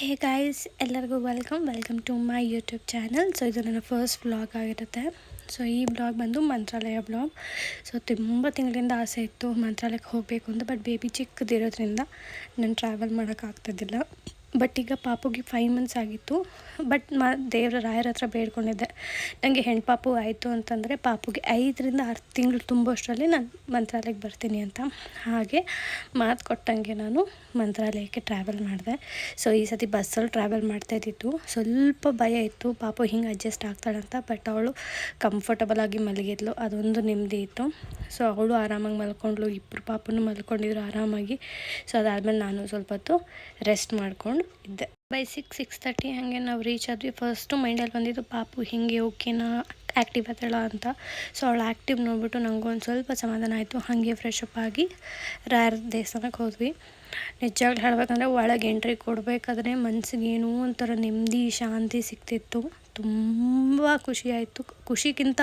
ಹೇ guys ಎಲ್ಲರಿಗೂ welcome welcome to my YouTube channel so ಇದು ನನ್ನ ಫಸ್ಟ್ ಬ್ಲಾಗ್ ಆಗಿರುತ್ತೆ. ಸೊ ಈ ಬ್ಲಾಗ್ ಬಂದು ಮಂತ್ರಾಲಯ ಬ್ಲಾಗ್ ಸೊ ತುಂಬ ತಿಂಗಳಿಂದ ಆಸೆ ಇತ್ತು ಮಂತ್ರಾಲಯಕ್ಕೆ ಹೋಗಬೇಕು ಅಂತ ಬಟ್ ಬೇಬಿ ಚಿಕ್ಕದಿರೋದ್ರಿಂದ ನಾನು ಟ್ರಾವೆಲ್ ಮಾಡೋಕ್ಕಾಗ್ತಿದ್ದಿಲ್ಲ ಬಟ್ ಈಗ ಪಾಪುಗೆ ಫೈವ್ ಮಂತ್ಸ್ ಆಗಿತ್ತು. ಬಟ್ ಮಾ, ದೇವರ ರಾಯರ ಹತ್ರ ಬೇಡ್ಕೊಂಡಿದ್ದೆ. ನನಗೆ ಹೆಣ್ಣು ಪಾಪು ಆಯಿತು ಅಂತಂದರೆ ಪಾಪುಗೆ ಐದರಿಂದ ಆರು ತಿಂಗಳು ತುಂಬುವಷ್ಟರಲ್ಲಿ ನಾನು ಮಂತ್ರಾಲಯಕ್ಕೆ ಬರ್ತೀನಿ ಅಂತ. ಹಾಗೆ ಮಾತು ಕೊಟ್ಟಂಗೆ ನಾನು ಮಂತ್ರಾಲಯಕ್ಕೆ ಟ್ರಾವೆಲ್ ಮಾಡಿದೆ. ಸೊ ಈ ಸತಿ ಬಸ್ಸಲ್ಲಿ ಟ್ರಾವೆಲ್ ಮಾಡ್ತಾ ಇದ್ದಿತ್ತು ಸ್ವಲ್ಪ ಭಯ ಇತ್ತು. ಪಾಪು ಹಿಂಗೆ ಅಡ್ಜಸ್ಟ್ ಆಗ್ತಾಳಂತ ಬಟ್ ಅವಳು ಕಂಫರ್ಟಬಲ್ ಆಗಿ ಮಲಗಿದ್ಲು. ಅದೊಂದು ನೆಮ್ಮದಿ ಇತ್ತು. ಸೊ ಅವಳು ಆರಾಮಾಗಿ ಮಲ್ಕೊಂಡ್ಳು. ಇಬ್ಬರು ಪಾಪನೂ ಮಲ್ಕೊಂಡಿದ್ರು ಆರಾಮಾಗಿ. ಸೊ ಅದಾದಮೇಲೆ ನಾನು ಸ್ವಲ್ಪ ಹೊತ್ತು ರೆಸ್ಟ್ ಮಾಡ್ಕೊಂಡು ಇದ್ದೆ ಬೈ ಸಿಕ್ಸ್ ಸಿಕ್ಸ್ ತರ್ಟಿ ಹಾಗೆ ನಾವು ರೀಚ್ ಆದ್ವಿ. ಫಸ್ಟು ಮೈಂಡಲ್ಲಿ ಬಂದಿದ್ದು, ಪಾಪು, ಹಿಂಗೆ ಓಕೆನಾ ಆ್ಯಕ್ಟಿವ್ ಆತಳ ಅಂತ. ಸೊ ಅವಳು ಆ್ಯಕ್ಟಿವ್ ನೋಡ್ಬಿಟ್ಟು ಒಂದು ಸ್ವಲ್ಪ ಸಮಾಧಾನ ಆಯಿತು. ಹಾಗೆ ಫ್ರೆಶ್ ಅಪ್ ಆಗಿ ರಾಯರ ದೇವಸ್ಥಾನಕ್ಕೆ ಹೋದ್ವಿ. ನಿಜವಾಗ್ಲೂ ಹೇಳ್ಬೇಕಂದ್ರೆ ಒಳಗೆ ಎಂಟ್ರಿ ಕೊಡಬೇಕಾದ್ರೆ ಮನಸ್ಸಿಗೆ ಏನೋ ಒಂಥರ ನೆಮ್ಮದಿ, ಶಾಂತಿ ಸಿಗ್ತಿತ್ತು ತುಂಬ ಖುಷಿ ಆಯಿತು ಖುಷಿಗಿಂತ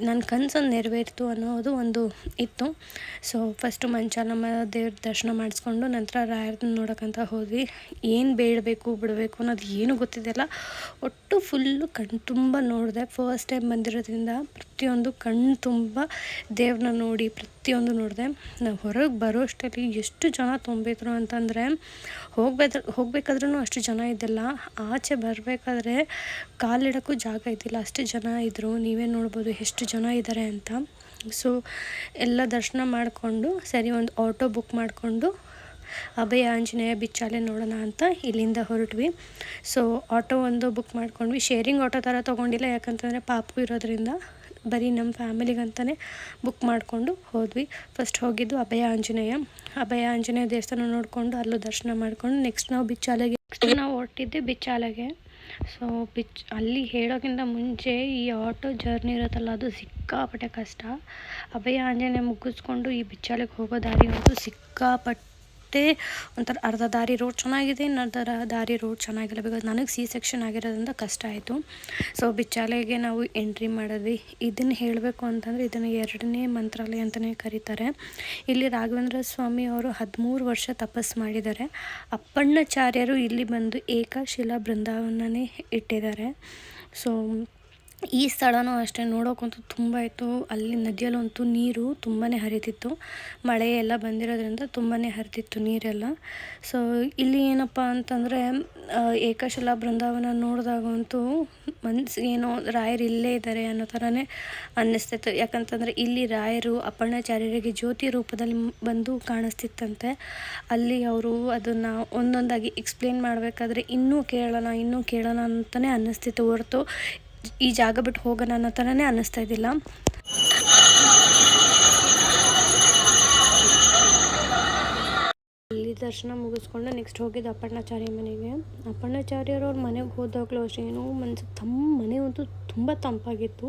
ನನ್ನ ಕನಸನ್ನು ನೆರವೇರಿತು ಅನ್ನೋದು ಒಂದು ಇತ್ತು. ಸೊ ಫಸ್ಟು ಮಂಚಾಲಮ್ಮ ದೇವ್ರ ದರ್ಶನ ಮಾಡಿಸ್ಕೊಂಡು ನಂತರ ರಾಯರನ್ನ ನೋಡೋಕ್ಕಂತ ಹೋದ್ವಿ. ಏನು ಬೇಡಬೇಕು, ಬಿಡಬೇಕು ಅನ್ನೋದು ಏನೂ ಗೊತ್ತಿದ್ದಿಲ್ಲ. ಒಟ್ಟು ಫುಲ್ಲು ಕಣ್ ತುಂಬ ನೋಡಿದೆ. ಫಸ್ಟ್ ಟೈಮ್ ಬಂದಿರೋದ್ರಿಂದ ಪ್ರತಿಯೊಂದು ಕಣ್ಣು ತುಂಬ ದೇವ್ರನ್ನ ನೋಡಿ ಪ್ರತಿಯೊಂದು ನೋಡಿದೆ. ನಾವು ಹೊರಗೆ ಬರೋ ಅಷ್ಟರಲ್ಲಿ ಎಷ್ಟು ಜನ ತುಂಬಿದ್ರು ಅಂತಂದರೆ ಹೋಗ್ಬೇಕು ಹೋಗ್ಬೇಕಾದ್ರೂ ಅಷ್ಟು ಜನ ಇದ್ದಿಲ್ಲ. ಆಚೆ ಬರಬೇಕಾದ್ರೆ ಕಾಲಿಡೋಕ್ಕೂ ಜಾಗ ಇದ್ದಿಲ್ಲ. ಅಷ್ಟು ಜನ ಇದ್ದರು ನೀವೇ ನೋಡ್ಬೋದು ಎಷ್ಟು ಜನ ಇದ್ದಾರೆ ಅಂತ. ಸೊ ಎಲ್ಲ ದರ್ಶನ ಮಾಡಿಕೊಂಡು ಸರಿ ಒಂದು ಆಟೋ ಬುಕ್ ಮಾಡಿಕೊಂಡು ಅಭಯ, ಆಂಜನೇಯ, ಬಿಚ್ಚಾಲೆ ನೋಡೋಣ ಅಂತ ಇಲ್ಲಿಂದ ಹೊರಟ್ವಿ. ಸೊ ಆಟೋ ಒಂದು ಬುಕ್ ಮಾಡ್ಕೊಂಡ್ವಿ. ಶೇರಿಂಗ್ ಆಟೋ ಥರ ತೊಗೊಂಡಿಲ್ಲ ಯಾಕಂತಂದರೆ ಪಾಪು ಇರೋದ್ರಿಂದ. ಬರೀ ನಮ್ಮ ಫ್ಯಾಮಿಲಿಗಂತಾನೆ ಬುಕ್ ಮಾಡಿಕೊಂಡು ಹೋದ್ವಿ. ಫಸ್ಟ್ ಹೋಗಿದ್ದು ಅಭಯ ಆಂಜನೇಯ. ಅಭಯ ಆಂಜನೇಯ ದೇವಸ್ಥಾನ ನೋಡಿಕೊಂಡು ಅಲ್ಲೂ ದರ್ಶನ ಮಾಡಿಕೊಂಡು ನೆಕ್ಸ್ಟ್ ನಾವು ಬಿಚ್ಚಾಲೆಗೆ ನೆಕ್ಸ್ಟ್ ನಾವು ಹೊರಟಿದ್ದೆ ಬಿಚ್ಚಾಲೆಗೆ. ಸೊ ಬಿಚ್, ಅಲ್ಲಿ ಹೇಳೋಕ್ಕಿಂತ ಮುಂಚೆ ಈ ಆಟೋ ಜರ್ನಿ ಇರುತ್ತಲ್ಲ, ಅದು ಸಿಕ್ಕಾಪಟ್ಟೆ ಕಷ್ಟ. ಅಭಯ ಆಂಜನೇಯ ಮುಗಿಸ್ಕೊಂಡು ಈ ಬಿಚ್ಚಾಲೆಗೆ ಹೋಗೋ ದಾರಿ ಅಂತೂ ಸಿಕ್ಕಾಪಟ್ಟೆ ಮತ್ತೆ ಒಂಥರ ಅರ್ಧ ದಾರಿ ರೋಡ್ ಚೆನ್ನಾಗಿದೆ ಇನ್ನು ಅರ್ಧ ದಾರಿ ರೋಡ್ ಚೆನ್ನಾಗಿಲ್ಲ. ಬಿಕಾಸ್ ನನಗೆ ಸಿ ಸೆಕ್ಷನ್ ಆಗಿರೋದ್ರಿಂದ ಕಷ್ಟ ಆಯಿತು. ಸೊ ಬಿಚ್ಚಾಲೆಗೆ ನಾವು ಎಂಟ್ರಿ ಮಾಡಿದ್ವಿ. ಇದನ್ನು ಹೇಳಬೇಕು ಅಂತಂದರೆ ಇದನ್ನು ಎರಡನೇ ಮಂತ್ರಾಲಯ ಅಂತಲೇ ಕರೀತಾರೆ. ಇಲ್ಲಿ ರಾಘವೇಂದ್ರ ಸ್ವಾಮಿ ಅವರು ಹದಿಮೂರು ವರ್ಷ ತಪಸ್ಸು ಮಾಡಿದ್ದಾರೆ. ಅಪ್ಪಣ್ಣಾಚಾರ್ಯರು ಇಲ್ಲಿ ಬಂದು ಏಕಶಿಲಾ ಬೃಂದಾವನನೇ ಇಟ್ಟಿದ್ದಾರೆ. ಸೊ ಈ ಸ್ಥಳನೂ ಅಷ್ಟೇ ನೋಡೋಕ್ಕಂತೂ ತುಂಬ ಇತ್ತು. ಅಲ್ಲಿ ನದಿಯಲ್ಲಂತೂ ನೀರು ತುಂಬಾ ಹರಿತಿತ್ತು. ಮಳೆ ಎಲ್ಲ ಬಂದಿರೋದ್ರಿಂದ ತುಂಬಾ ಹರಿತಿತ್ತು ನೀರೆಲ್ಲ. ಸೊ ಇಲ್ಲಿ ಏನಪ್ಪ ಅಂತಂದರೆ ಏಕಶಿಲಾ ಬೃಂದಾವನ ನೋಡಿದಾಗಂತೂ ಮನ್ಸು ಏನೋ ರಾಯರು ಇಲ್ಲೇ ಇದ್ದಾರೆ ಅನ್ನೋ ಥರನೇ ಅನ್ನಿಸ್ತಿತ್ತು. ಯಾಕಂತಂದರೆ ಇಲ್ಲಿ ರಾಯರು ಅಪರ್ಣಾಚಾರ್ಯರಿಗೆ ಜ್ಯೋತಿ ರೂಪದಲ್ಲಿ ಬಂದು ಕಾಣಿಸ್ತಿತ್ತಂತೆ. ಅಲ್ಲಿ ಅವರು ಅದನ್ನು ಒಂದೊಂದಾಗಿ ಎಕ್ಸ್ಪ್ಲೇನ್ ಮಾಡಬೇಕಾದ್ರೆ ಇನ್ನೂ ಕೇಳೋಣ ಇನ್ನೂ ಕೇಳೋಣ ಅಂತಲೇ ಅನ್ನಿಸ್ತಿತ್ತು ಹೊರತು. ಈ ಜಾಗ ಬಿಟ್ಟು ಹೋಗೋಣ ಅನ್ನೋ ಥರನೇ ಅನ್ನಿಸ್ತಾ ಇದ್ದಿಲ್ಲ. ಅಲ್ಲಿ ದರ್ಶನ ಮುಗಿಸ್ಕೊಂಡು ನೆಕ್ಸ್ಟ್ ಹೋಗಿದ್ದು ಅಪ್ಪಣ್ಣಾಚಾರ್ಯ ಮನೆಗೆ. ಅಪ್ಪಣ್ಣಾಚಾರ್ಯರವ್ರ ಮನೆಗೆ ಹೋದಾಗಲೂ ಅಷ್ಟೇ, ಏನು ಮನ್ಸಿಗೆ ತಮ್ಮ ಮನೆ ಅಂತೂ ತುಂಬ ತಂಪಾಗಿತ್ತು.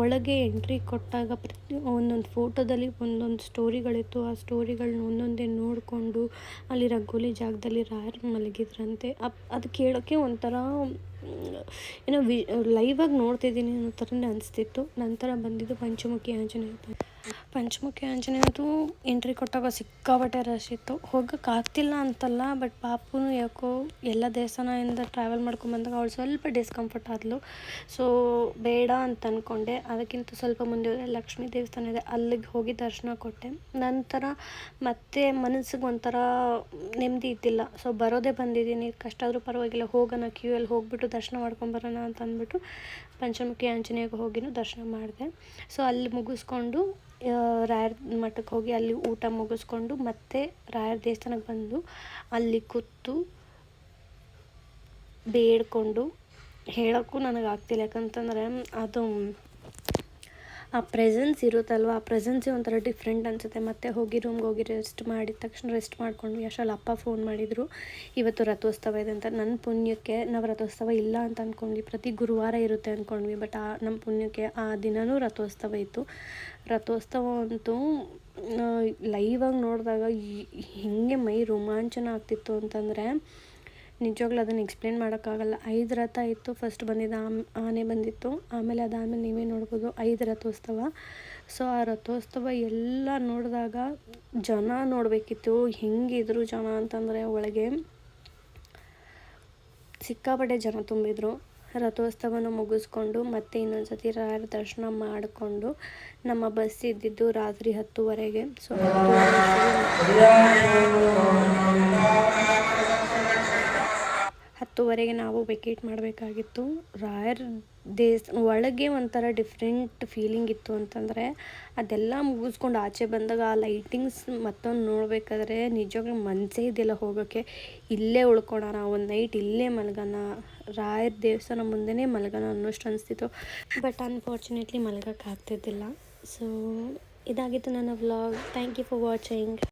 ಒಳಗೆ ಎಂಟ್ರಿ ಕೊಟ್ಟಾಗ ಪ್ರತಿ ಒಂದೊಂದು ಫೋಟೋದಲ್ಲಿ ಒಂದೊಂದು ಸ್ಟೋರಿಗಳಿತ್ತು ಆ ಸ್ಟೋರಿಗಳನ್ನ ಒಂದೊಂದೇ ನೋಡಿಕೊಂಡು ಅಲ್ಲಿ ರಂಗೋಲಿ ಜಾಗದಲ್ಲಿ ರಾಯರು ಮಲಗಿದ್ರಂತೆ. ಅಪ್ ಅದು ಕೇಳೋಕ್ಕೆ ಒಂಥರ ಏನೋ ವಿ ಲೈವಾಗಿ ನೋಡ್ತಿದ್ದೀನಿ ಅನ್ನೋ ಥರನೇ ಅನಿಸ್ತಿತ್ತು. ನಂತರ ಬಂದಿದ್ದು ಪಂಚಮುಖಿ ಆಂಜನೇಯ ಪಂಚಮುಖಿ ಆಂಜನೇಯದು ಎಂಟ್ರಿ ಕೊಟ್ಟಾಗ ಸಿಕ್ಕಾಪಟ್ಟೆ ರಶ್ ಇತ್ತು. ಹೋಗೋಕ್ಕಾಗ್ತಿಲ್ಲ ಅಂತಲ್ಲ ಬಟ್ ಪಾಪುನು ಯಾಕೋ ಎಲ್ಲ ದೇವಸ್ಥಾನದಿಂದ ಟ್ರಾವೆಲ್ ಮಾಡ್ಕೊಂಬಂದಾಗ ಅವಳು ಸ್ವಲ್ಪ ಡಿಸ್ಕಂಫರ್ಟ್ ಆದಳು ಸೊ ಬೇಡ ಅಂತ ಅಂದ್ಕೊಂಡೆ ಅದಕ್ಕಿಂತ ಸ್ವಲ್ಪ ಮುಂದೆ ಹೋದರೆ ಲಕ್ಷ್ಮೀ ದೇವಸ್ಥಾನ ಇದೆ. ಅಲ್ಲಿಗೆ ಹೋಗಿ ದರ್ಶನ ಕೊಟ್ಟೆ. ನಂತರ ಮತ್ತೆ ಮನಸ್ಸಿಗೆ ಒಂಥರ ನೆಮ್ಮದಿ ಇದ್ದಿಲ್ಲ. ಸೊ ಬರೋದೇ ಬಂದಿದ್ದೀನಿ. ಕಷ್ಟ ಆದರೂ ಪರವಾಗಿಲ್ಲ. ಹೋಗೋಣ ಕ್ಯೂಯಲ್ಲಿ ಹೋಗ್ಬಿಟ್ಟು ದರ್ಶನ ಮಾಡ್ಕೊಂಬರೋಣ ಅಂತ ಅಂದ್ಬಿಟ್ಟು ಪಂಚಮುಖಿ ಆಂಜನೇಯಗೆ ಹೋಗಿನೂ ದರ್ಶನ ಮಾಡಿದೆ. ಸೊ ಅಲ್ಲಿ ಮುಗಿಸ್ಕೊಂಡು ರಾಯರ ಮಠಕ್ಕೆ ಹೋಗಿ ಅಲ್ಲಿ ಊಟ ಮುಗಿಸ್ಕೊಂಡು ಮತ್ತೆ ರಾಯರ ದೇವಸ್ಥಾನಕ್ಕೆ ಬಂದು ಅಲ್ಲಿ ಕೂತು ಬೇಡ್ಕೊಂಡು ಹೇಳೋಕ್ಕೂ ನನಗೆ ಆಗ್ತಿಲ್ಲ ಯಾಕಂತಂದರೆ ಅದು ಆ ಪ್ರೆಸೆನ್ಸ್ ಇರುತ್ತಲ್ವ? ಆ ಪ್ರೆಸೆನ್ಸೇ ಒಂಥರ ಡಿಫ್ರೆಂಟ್ ಅನಿಸುತ್ತೆ. ಮತ್ತೆ ಹೋಗಿ ರೂಮ್ಗೆ ಹೋಗಿ ರೆಸ್ಟ್ ಮಾಡಿದ ತಕ್ಷಣ ರೆಸ್ಟ್ ಮಾಡಿಕೊಂಡ್ವಿ. ಅಷ್ಟರಲ್ಲಿ ಅಪ್ಪ ಫೋನ್ ಮಾಡಿದರು. ಇವತ್ತು ರಥೋತ್ಸವ ಇದೆ ಅಂತ. ನನ್ನ ಪುಣ್ಯಕ್ಕೆ ನಾವು ರಥೋತ್ಸವ ಇಲ್ಲ ಅಂತ ಅಂದ್ಕೊಂಡ್ವಿ ಪ್ರತಿ ಗುರುವಾರ ಇರುತ್ತೆ ಅಂದ್ಕೊಂಡ್ವಿ ಬಟ್ ಆ ನಮ್ಮ ಪುಣ್ಯಕ್ಕೆ ಆ ದಿನವೂ ರಥೋತ್ಸವ ಇತ್ತು. ರಥೋತ್ಸವ ಅಂತೂ ಲೈವಾಗಿ ನೋಡಿದಾಗ ಹಿಂಗೆ ಮೈ ರೋಮಾಂಚನ ಆಗ್ತಿತ್ತು ಅಂತಂದರೆ ನಿಜವಾಗ್ಲೂ ಅದನ್ನು ಎಕ್ಸ್ಪ್ಲೇನ್ ಮಾಡೋಕ್ಕಾಗಲ್ಲ. ಐದು ರಥ ಇತ್ತು ಫಸ್ಟ್ ಬಂದಿದ್ದು ಆನೆ ಬಂದಿತ್ತು. ಆಮೇಲೆ ಅದಾದಮೇಲೆ ನೀವೇ ನೋಡ್ಬೋದು ಐದು ರಥೋತ್ಸವ. ಸೊ ಆ ರಥೋತ್ಸವ ಎಲ್ಲ ನೋಡಿದಾಗ ಜನ ನೋಡಬೇಕಿತ್ತು. ಹೆಂಗಿದ್ರು ಜನ ಅಂತಂದರೆ ಒಳಗೆ ಸಿಕ್ಕಾಪಟ್ಟೆ ಜನ ತುಂಬಿದ್ರು. ರಥೋತ್ಸವನ ಮುಗಿಸ್ಕೊಂಡು ಮತ್ತೆ ಇನ್ನೊಂದು ಸತಿ ರಾಯರ ದರ್ಶನ ಮಾಡಿಕೊಂಡು ನಮ್ಮ ಬಸ್ ಇದ್ದಿದ್ದು ರಾತ್ರಿ ಹತ್ತುವರೆಗೆ. ಸೊ ಹತ್ತುವರೆಗೆ ನಾವು ವೆಕೇಟ್ ಮಾಡಬೇಕಾಗಿತ್ತು. ರಾಯರ್ ದೇಸ್, ಒಳಗೆ ಒಂಥರ ಡಿಫ್ರೆಂಟ್ ಫೀಲಿಂಗ್ ಇತ್ತು ಅಂತಂದರೆ ಅದೆಲ್ಲ ಮುಗಿಸ್ಕೊಂಡು ಆಚೆ ಬಂದಾಗ ಆ ಲೈಟಿಂಗ್ಸ್ ಮತ್ತೊಂದು ನೋಡಬೇಕಾದ್ರೆ ನಿಜವಾಗ್ಲೂ ಮನಸ್ಸೇ ಇದೆಯಲ್ಲ ಹೋಗೋಕ್ಕೆ ಇಲ್ಲೇ ಉಳ್ಕೊಳೋಣ, ಒಂದು ನೈಟ್ ಇಲ್ಲೇ ಮಲಗೋಣ, ರಾಯರ ದೇವಸ್ಥಾನ ಮುಂದೆನೇ ಮಲಗೋಣ ಅನ್ನೋಷ್ಟು ಅನಿಸ್ತಿತ್ತು. ಬಟ್ ಅನ್ಫಾರ್ಚುನೇಟ್ಲಿ ಮಲಗೋಕ್ಕಾಗ್ತಿದ್ದಿಲ್ಲ ಸೊ ಇದಾಗಿತ್ತು ನನ್ನ vlog thank you for watching